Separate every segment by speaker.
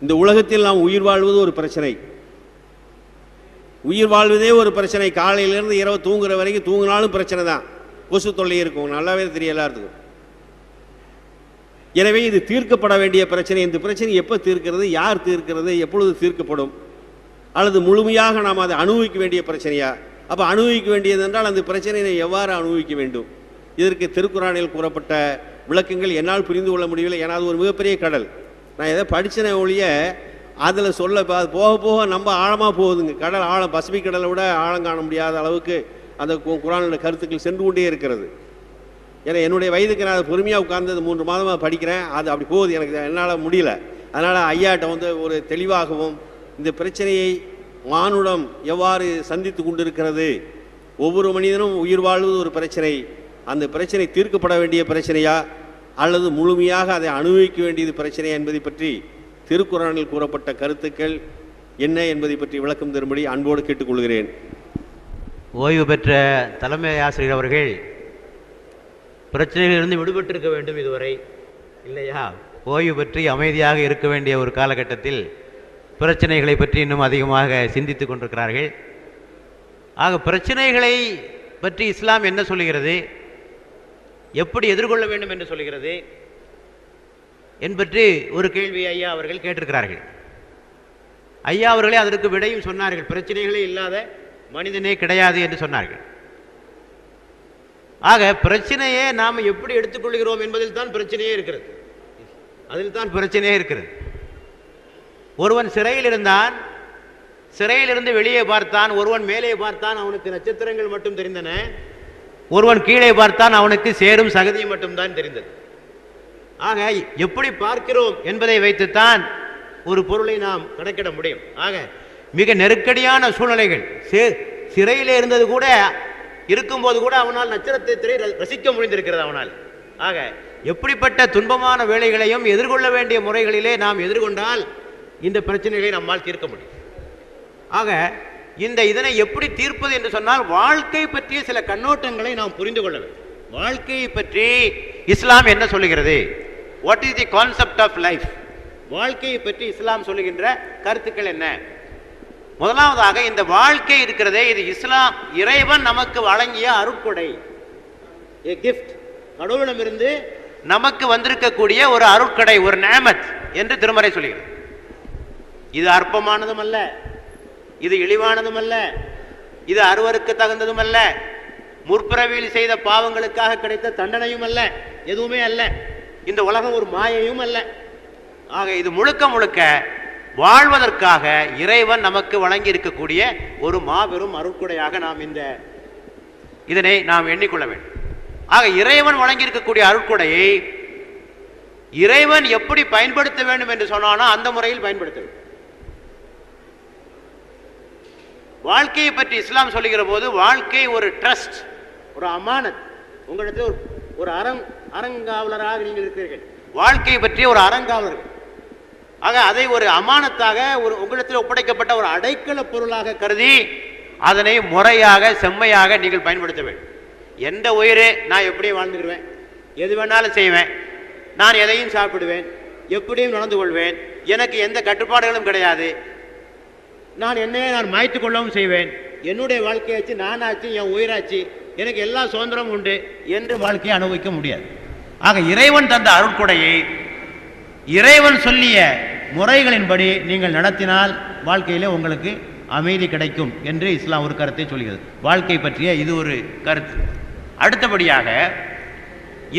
Speaker 1: இந்த உலகத்தில் நாம் உயிர் வாழ்வது ஒரு பிரச்சனை. உயிர் வாழ்வதே ஒரு பிரச்சனை. காலையிலேருந்து இரவு தூங்குற வரைக்கும் தூங்கினாலும் பிரச்சனை தான். கொசு தொல்லை இருக்கும். நல்லாவே தெரியும் எல்லாத்துக்கும். எனவே இது தீர்க்கப்பட வேண்டிய பிரச்சனை. இந்த பிரச்சனை எப்போ தீர்க்கிறது? யார் தீர்க்கிறது? எப்பொழுது தீர்க்கப்படும்? அல்லது முழுமையாக நாம் அதை அனுபவிக்க வேண்டிய பிரச்சனையா? அப்போ அனுபவிக்க வேண்டியது என்றால் அந்த பிரச்சனையை எவ்வாறு அனுபவிக்க வேண்டும்? இதற்கு திருக்குறானில் கூறப்பட்ட விளக்கங்கள் என்னால் புரிந்து கொள்ள முடியவில்லை. ஏன்னா அது ஒரு மிகப்பெரிய கடல். நான் எதை படித்தேன் ஒழிய அதில் சொல்ல அது போக போக நம்ம ஆழமாக போகுதுங்க. கடல் ஆழம் பசிபிக் கடலை விட ஆழம் காண முடியாத அளவுக்கு அந்த கு- குரானோட கருத்துக்கள் சென்று கொண்டே இருக்கிறது. ஏன்னா என்னுடைய வயதுக்கு நான் அதை பொறுமையாக உட்கார்ந்து மூன்று மாதமாக படிக்கிறேன். அது அப்படி போகுது. எனக்கு என்னால் முடியல. அதனால் ஐயாட்ட வந்து ஒரு தெளிவாகவும் இந்த பிரச்சனையை மானுடம் எவ்வாறு சந்தித்து கொண்டிருக்கிறது? ஒவ்வொரு மனிதனும் உயிர் வாழ்வது ஒரு பிரச்சனை. அந்த பிரச்சனை தீர்க்கப்பட வேண்டிய பிரச்சனையாக அல்லது முழுமையாக அதை அனுபவிக்க வேண்டியது பிரச்சனை என்பதை பற்றி திருக்குறானில் கூறப்பட்ட கருத்துக்கள் என்ன என்பதை பற்றி விளக்கம் தரும்படி அன்போடு கேட்டுக்கொள்கிறேன்.
Speaker 2: ஓய்வு பெற்ற தலைமை ஆசிரியர் அவர்கள் பிரச்சனைகளிலிருந்து விடுபட்டிருக்க வேண்டும் இதுவரை இல்லையா? ஓய்வு பற்றி அமைதியாக இருக்க வேண்டிய ஒரு காலகட்டத்தில் பிரச்சனைகளை பற்றி இன்னும் அதிகமாக சிந்தித்து கொண்டிருக்கிறார்கள். ஆக பிரச்சனைகளை பற்றி இஸ்லாம் என்ன சொல்லுகிறது? எப்படி எதிர்கொள்ள வேண்டும் என்று சொல்கிறது? என்பற்றி ஒரு கேள்வி ஐயா அவர்கள் கேட்டிருக்கிறார்கள். ஐயா அவர்களே அதற்கு விடையும் சொன்னார்கள். பிரச்சனைகளே இல்லாத மனிதனே கிடையாது என்று சொன்னார்கள். ஆக பிரச்சனையே நாம் எப்படி எடுத்துக்கொள்கிறோம் என்பதில் தான் பிரச்சனையே இருக்கிறது. அதில் தான் பிரச்சனையே இருக்கிறது. ஒருவன் சிறையில் இருந்தான் சிறையிலிருந்து வெளியே பார்த்தான் ஒருவன் மேலே பார்த்தான் அவனுக்கு நட்சத்திரங்கள் மட்டும் தெரிந்தன. ஒருவன் கீழே பார்த்தான் அவனுக்கு சேரும் சகதியும் மட்டும்தான் தெரிந்தது. ஆக எப்படி பார்க்கிறோம் என்பதை வைத்துத்தான் ஒரு பொருளை நாம் கணக்கிட முடியும். ஆக மிக நெருக்கடியான சூழ்நிலைகள். சிறையில் இருந்தது கூட இருக்கும்போது கூட அவனால் நட்சத்திரத்தை ர- ரசிக்க முடிந்திருக்கிறது அவனால். ஆக எப்படிப்பட்ட துன்பமான வேலைகளையும் எதிர்கொள்ள வேண்டிய முறைகளிலே நாம் எதிர்கொண்டால் இந்த பிரச்சனைகளை நம்மால் தீர்க்க முடியும். ஆக இந்த இதனை எப்படி தீர்ப்பது என்று சொன்னால் வாழ்க்கை பற்றிய சில கண்ணோட்டங்களை நாம் புரிந்து கொள்ள வேண்டும். வாழ்க்கையை பற்றி இஸ்லாம் என்ன சொல்லுகிறது? What is the concept of life வாழ்க்கையை பற்றி இஸ்லாம் சொல்லுகின்ற கருத்துக்கள் என்ன? முதலாவதாக இந்த வாழ்க்கை இருக்கிறதே இது இஸ்லாம் இறைவன் நமக்கு வழங்கிய அருட்கொடை ஏ கிஃப்ட் கடவுளிடமிருந்து நமக்கு வந்திருக்கக்கூடிய ஒரு அருட்கடை ஒரு நேமத் என்று திருமறை சொல்லுகிறது. இது அற்பமானதும் அல்ல. இது இழிவானதும் அல்ல இது அருவருக்கு தகுந்ததும் அல்ல முற்பிறவியில் செய்த பாவங்களுக்காக கிடைத்த தண்டனையும் அல்ல எதுவுமே அல்ல. இந்த உலகம் ஒரு மாயையும் அல்ல. ஆக இது முழுக்க முழுக்க வாழ்வதற்காக இறைவன் நமக்கு வழங்கி இருக்கக்கூடிய ஒரு மாபெரும் அருட்கொடையாக நாம் இந்த இதனை நாம் எண்ணிக்கொள்ள வேண்டும். ஆக இறைவன் வழங்கியிருக்கக்கூடிய அருட்கொடையை இறைவன் எப்படி பயன்படுத்த வேண்டும் என்று சொன்னானோ அந்த முறையில் பயன்படுத்த வேண்டும். வாழ்க்கையை பற்றி இஸ்லாம் சொல்லுகிற போது வாழ்க்கை ஒரு ட்ரஸ்ட் ஒரு அமானத். உங்களிடத்தில் ஒரு ஒரு அறங் அறங்காவலராக நீங்கள் இருக்கிறீர்கள். வாழ்க்கையை பற்றிய ஒரு அறங்காவலர்கள். ஆக அதை ஒரு அமானத்தாக ஒரு உங்களிடத்தில் ஒப்படைக்கப்பட்ட ஒரு அடைக்கல பொருளாக கருதி அதனை முறையாக செம்மையாக நீங்கள் பயன்படுத்த வேண்டும். எந்த உயிரே நான் எப்படியும் வாழ்ந்துக்கிடுவேன். எது வேணாலும் செய்வேன். நான் எதையும் சாப்பிடுவேன். எப்படியும் நடந்து கொள்வேன். எனக்கு எந்த கட்டுப்பாடுகளும் கிடையாது. நான் என்னையே நான் மாய்த்து கொள்ளவும் செய்வேன். என்னுடைய வாழ்க்கையாச்சு நானாச்சு என் உயிராச்சு எனக்கு எல்லா சுதந்திரமும் உண்டு என்று வாழ்க்கையை அனுபவிக்க முடியாது. ஆக இறைவன் தந்த அருட்கொடையை இறைவன் சொல்லிய முறைகளின்படி நீங்கள் நடத்தினால் வாழ்க்கையிலே உங்களுக்கு அமைதி கிடைக்கும் என்று இஸ்லாம் ஒரு கருத்தை சொல்கிறது. வாழ்க்கை பற்றிய இது ஒரு கருத்து. அடுத்தபடியாக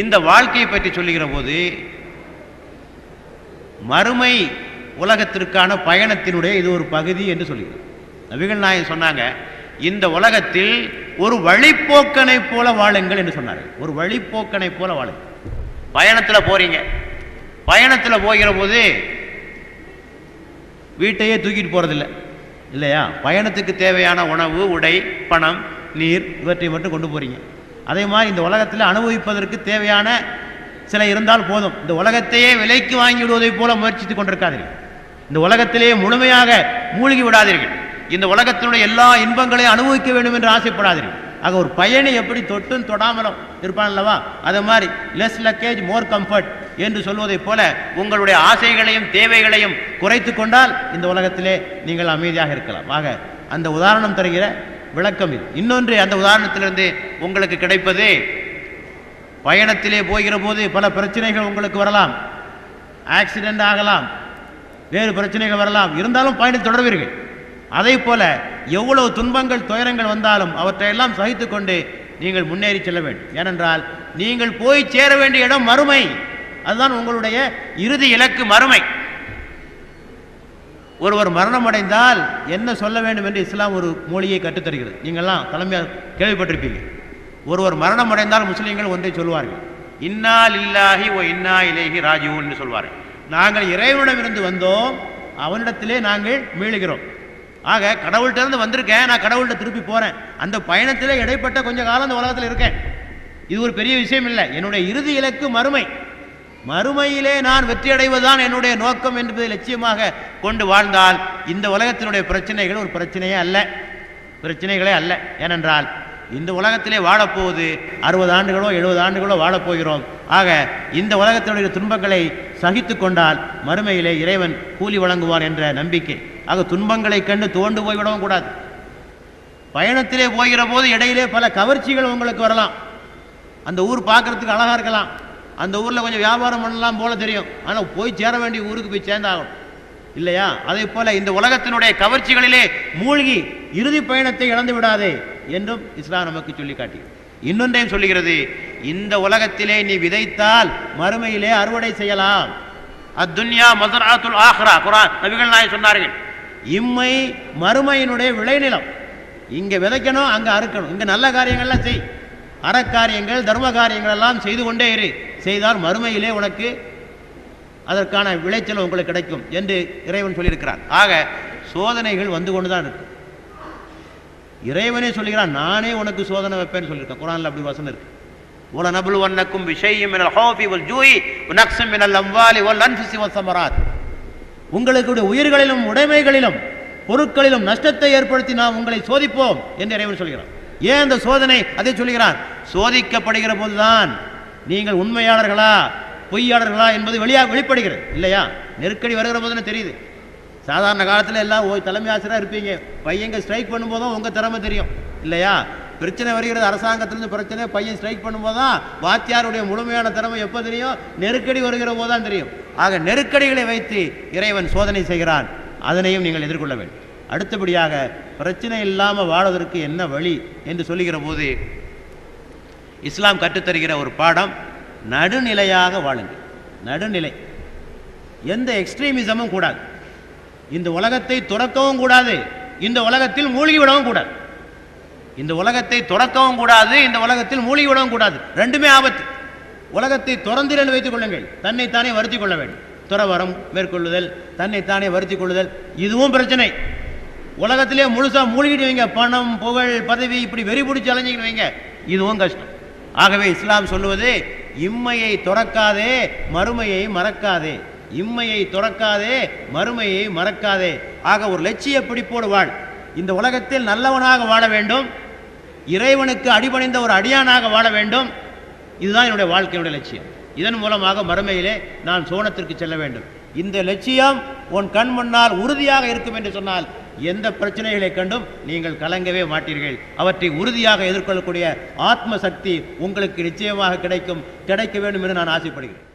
Speaker 2: இந்த வாழ்க்கையை பற்றி சொல்லுகிற போது மறுமை உலகத்திற்கான பயணத்தினுடைய இது ஒரு பகுதி என்று சொல்லுகிறது நபிகள் நாயகம் சொன்னாங்க இந்த உலகத்தில் ஒரு வழிப்போக்கனை போல வாழுங்கள் என்று சொன்னார்கள். ஒரு வழிப்போக்கனை போல வாழுங்கள். பயணத்தில் போகிறீங்க பயணத்தில் போகிற போது வீட்டையே தூக்கிட்டு போகிறதில்ல இல்லையா? பயணத்துக்கு தேவையான உணவு உடை பணம் நீர் இவற்றை மட்டும் கொண்டு போகிறீங்க அதே மாதிரி இந்த உலகத்தில் அனுபவிப்பதற்கு தேவையான சில இருந்தால் போதும். இந்த உலகத்தையே விலைக்கு வாங்கி விடுவதைப் போல முயற்சித்து கொண்டிருக்காதீர்கள். இந்த உலகத்திலே முழுமையாக மூழ்கி விடாதீர்கள். இந்த உலகத்தினுடைய எல்லா இன்பங்களையும் அனுபவிக்க வேண்டும் என்று ஆசைப்படாதீர்கள். ஆக ஒரு பயணி எப்படி தொட்டும் தொடாமலும் இருப்பான் அல்லவா? அதே மாதிரி லெஸ் லக்கேஜ் மோர் கம்ஃபர்ட் என்று சொல்வதைப் போல உங்களுடைய ஆசைகளையும் தேவைகளையும் குறைத்து கொண்டால் இந்த உலகத்திலே நீங்கள் அமைதியாக இருக்கலாம். ஆக அந்த உதாரணம் தருகிற விளக்கம் இது. இன்னொன்று அந்த உதாரணத்திலிருந்து உங்களுக்கு கிடைப்பது பயணத்திலே போகிற போது பல பிரச்சனைகள் உங்களுக்கு வரலாம். ஆக்சிடென்ட் ஆகலாம். வேறு பிரச்சனைகள் வரலாம். இருந்தாலும் பயணம் தொடர்வீர்கள். அதே போல எவ்வளவு துன்பங்கள் துயரங்கள் வந்தாலும் அவற்றையெல்லாம் சகித்து கொண்டு நீங்கள் முன்னேறி செல்ல வேண்டும். ஏனென்றால் நீங்கள் போய் சேர வேண்டிய இடம் மறுமை. அதுதான் உங்களுடைய இறுதி இலக்கு மறுமை. ஒருவர் மரணம் அடைந்தால் என்ன சொல்ல வேண்டும் என்று இஸ்லாம் ஒரு மொழியை கற்றுத்தருகிறது நீங்கள்லாம் தலைமையாக கேள்விப்பட்டிருப்பீங்க. ஒருவர் மரணம் அடைந்தால் முஸ்லீம்கள் ஒன்றை சொல்வார்கள். இன்னா இல்லாகி ஓ இன்னா இலேஹி ராஜீவ் என்று சொல்வார்கள். நாங்கள் இறைவனிடமிருந்து வந்தோம். அவனிடத்திலே நாங்கள் மீளுகிறோம். ஆக கடவுள்கிட்ட இருந்து வந்திருக்கேன். நான் கடவுள்கிட்ட திருப்பி போகிறேன் அந்த பயணத்திலே இடைப்பட்ட கொஞ்சம் காலம் அந்த உலகத்தில் இருக்கேன். இது ஒரு பெரிய விஷயம் இல்லை. என்னுடைய இறுதி இலக்கு மறுமை. மறுமையிலே நான் வெற்றியடைவதுதான் என்னுடைய நோக்கம் என்பதை லட்சியமாக கொண்டு வாழ்ந்தால் இந்த உலகத்தினுடைய பிரச்சனைகள் ஒரு பிரச்சனையே அல்ல. பிரச்சனைகளே அல்ல. ஏனென்றால் இந்த உலகத்திலே வாழப்போவது அறுபது ஆண்டுகளோ எழுபது ஆண்டுகளோ வாழப்போகிறோம். ஆக இந்த உலகத்தினுடைய துன்பங்களை சகித்து கொண்டால் மறுமையிலே இறைவன் கூலி வழங்குவார் என்ற நம்பிக்கை. ஆக துன்பங்களை கண்டு துவண்டு போய்விடவும் கூடாது. பயணத்திலே போகிற போது இடையிலே பல கவர்ச்சிகள் உங்களுக்கு வரலாம். அந்த ஊர் பார்க்கறதுக்கு அழகா இருக்கலாம். அந்த ஊரில் கொஞ்சம் வியாபாரம் பண்ணலாம் போல தெரியும். ஆனால் போய் சேர வேண்டிய ஊருக்கு போய் சேர்ந்தாகணும். இல்லையா? அதே போல இந்த உலகத்தினுடைய கவர்ச்சிகளிலே மூழ்கி இறுதி பயணத்தை இழந்து விடாதே என்றும் இஸ்லாம் நமக்கு சொல்லி காட்டி. இன்னொன்றையும் சொல்லுகிறது. இந்த உலகத்திலே நீ விதைத்தால் மறுமையிலே அறுவடை செய்யலாம். அத்துன்யா மசராத்துல் ஆஹ்ரா. குரான் நபிகள் நாயகம் சொன்னார்கள். இம்மை மறுமையினுடைய விளைநிலம். இங்க விதைக்கணும் அங்க அறுக்கணும். இங்க நல்ல காரியங்கள்லாம் செய். அறக்காரியங்கள் தர்ம காரியங்கள் எல்லாம் செய்து கொண்டே இரு. செய்தால் மறுமையிலே உனக்கு அதற்கான விளைச்சல் உங்களுக்கு கிடைக்கும் என்று இறைவன் சொல்லியிருக்கிறார் ஆக சோதனைகள் வந்து கொண்டு தான் இருக்கு. இறைவனே சொல்லுகிறான் நானே உனக்கு சோதனை வைப்பேன்னு சொல்லியிருக்கேன். குரான்ல அப்படி வசனம் இருக்கு. وَلَنَبْلُوَنَّكُمْ بِشَيْءٍ مِنَ الْخَوْفِ وَالْجُوعِ وَنَقْصٍ مِنَ الْأَمْوَالِ وَالْأَنْفُسِ وَالثَّمَرَاتِ உங்களுக்கு உயிர்களிலும் உடைமைகளிலும் பொருட்களிலும் நஷ்டத்தை ஏற்படுத்தி நாம் உங்களை சோதிப்போம் என்று இறைவன் சொல்கிறான் ஏன் அந்த சோதனை அதை சொல்கிறான் சோதிக்கப்படுகிற போதுதான் நீங்கள் உண்மையாளர்களா பொய்யாளர்களா என்பது வெளியா வெளிப்படுகிறது இல்லையா நெருக்கடி வருகிற போதுன்னு தெரியுது சாதாரண காலத்தில் எல்லாம் ஓய் தலைமை ஆசிரியராக இருப்பீங்க பையங்க ஸ்ட்ரைக் பண்ணும்போது தான் உங்கள் திறமை தெரியும் இல்லையா பிரச்சனை வருகிறது அரசாங்கத்திலிருந்து பிரச்சனை பையன் ஸ்ட்ரைக் பண்ணும்போது தான் வாத்தியாருடைய முழுமையான திறமை எப்போ தெரியும்? நெருக்கடி வருகிற போது தான் தெரியும். ஆக நெருக்கடிகளை வைத்து இறைவன் சோதனை செய்கிறான். அதனையும் நீங்கள் எதிர்கொள்ள வேண்டும். அடுத்தபடியாக பிரச்சனை இல்லாமல் வாழ்வதற்கு என்ன வழி என்று சொல்லுகிற போது இஸ்லாம் கற்றுத்தருகிற ஒரு பாடம் நடுநிலையாக வாழுங்கள். நடுநிலை. எந்த எக்ஸ்ட்ரீமிசமும் கூடாது. இந்த உலகத்தை துறக்கவும் கூடாது. இந்த உலகத்தில் மூழ்கிவிடவும் கூடாது. இந்த உலகத்தை துறக்கவும் கூடாது இந்த உலகத்தில் மூழ்கி விடவும் கூடாது. ரெண்டுமே ஆபத்து. உலகத்தை துறந்திரன் வைத்துக் கொள்ளுங்கள். தன்னைத்தானே வருத்தி கொள்ள வேண்டும். துறவரம் மேற்கொள்ளுதல் தன்னைத்தானே வருத்தி கொள்ளுதல் இதுவும் பிரச்சனை. உலகத்திலே முழுசாக மூழ்கிட்டு வைங்க. பணம் புகழ் பதவி இப்படி வெறி பிடிச்சி அலைஞ்சிக்கிட்டு வைங்க. இதுவும் கஷ்டம். ஆகவே இஸ்லாம் சொல்லுவது இம்மையை துறக்காதே மறுமையை மறக்காதே. இம்மையை துறக்காதே மறுமையை மறக்காதே. ஆக ஒரு லட்சிய பிடிப்போடு வாழ். இந்த உலகத்தில் நல்லவனாக வாழ வேண்டும். இறைவனுக்கு அடிபணிந்த ஒரு அடியானாக வாழ வேண்டும். இதுதான் என்னுடைய வாழ்க்கையினுடைய லட்சியம். இதன் மூலமாக மறுமையிலே நான் சோனத்திற்கு செல்ல வேண்டும். இந்த லட்சியம் உன் கண் முன்னால் உறுதியாக இருக்கும் என்று சொன்னால் எந்த பிரச்சனைகளை கண்டும் நீங்கள் கலங்கவே மாட்டீர்கள். அவற்றை உறுதியாக எதிர்கொள்ளக்கூடிய ஆத்ம சக்தி உங்களுக்கு நிச்சயமாக கிடைக்கும். கிடைக்க வேண்டும் என்று நான் ஆசைப்படுகிறேன்.